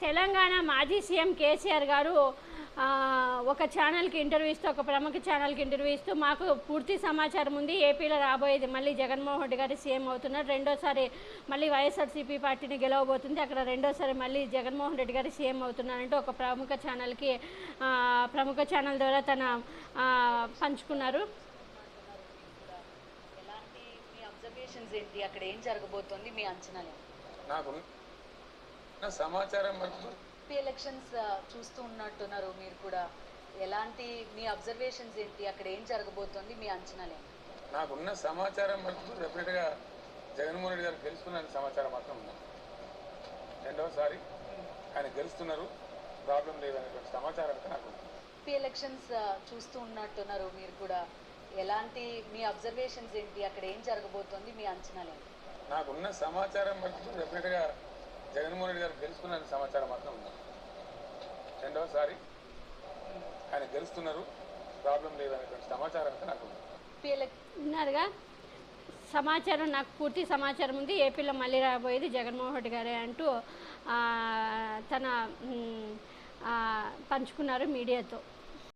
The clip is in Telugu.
తెలంగాణ మాజీ సీఎం కేసీఆర్ గారు ఆ, ఒక ఛానల్కి ఇంటర్వ్యూ ఇస్తూ ఒక ప్రముఖ ఛానల్కి ఇంటర్వ్యూ ఇస్తూ మాకు పూర్తి సమాచారం ఉంది. ఏపీలో రాబోయేది మళ్ళీ జగన్మోహన్ రెడ్డి గారు సీఎం అవుతున్నారు. రెండోసారి మళ్ళీ వైఎస్ఆర్సీపీ పార్టీని గెలవబోతుంది. అక్కడ రెండోసారి మళ్ళీ జగన్మోహన్ రెడ్డి గారు సీఎం అవుతున్నారంటూ ఒక ప్రముఖ ఛానల్కి ఆ, ప్రముఖ ఛానల్ ద్వారా తన పంచుకున్నారు. ఎలాంటి మీ అబ్జర్వేషన్స్ ఏంటి? అక్కడ ఏం జరగబోతోంది మీ అంచనాలు? నాకు నా సమాచారం ఎలక్షన్స్ చూస్తూ ఉన్నట్టున్నారు మీరు కూడా. ఎలాంటి మీ అబ్జర్వేషన్స్ ఏంటి? అక్కడ ఏం జరగబోతోంది? మీ అంచనాలు నాకున్న సమాచారం మటుకు డెఫినెట్గా జగన్మోహన్ రెడ్డి గారు గెలుచుకున్న సమాచారం మాత్రం ఉంది. రెండవసారి ఆయన గెలుస్తున్నారు. ప్రాబ్లం లేదనేటువంటి సమాచారం అయితే నాకు ఎలక్షన్స్ చూస్తూ ఉన్నట్టున్నారు మీరు కూడా. ఎలాంటి మీ అబ్జర్వేషన్స్ ఏంటి? అక్కడ ఏం జరగబోతోంది? మీ అంచనాలు నాకున్న సమాచారం మటుకు డెఫినెట్గా జగన్మోహన్ రెడ్డి గారు గెలుస్తున్నారని సమాచారం మాత్రం ఉంది. రెండవసారి ఆయన గెలుస్తున్నారు. ప్రాబ్లం లేదనేటువంటి సమాచారం అయితే నాకు ఉంది. సమాచారం నాకు పూర్తి సమాచారం ఉంది. ఏపీలో మళ్ళీ రాబోయేది జగన్మోహన్ రెడ్డి గారే అంటూ తన పంచుకున్నారు మీడియాతో.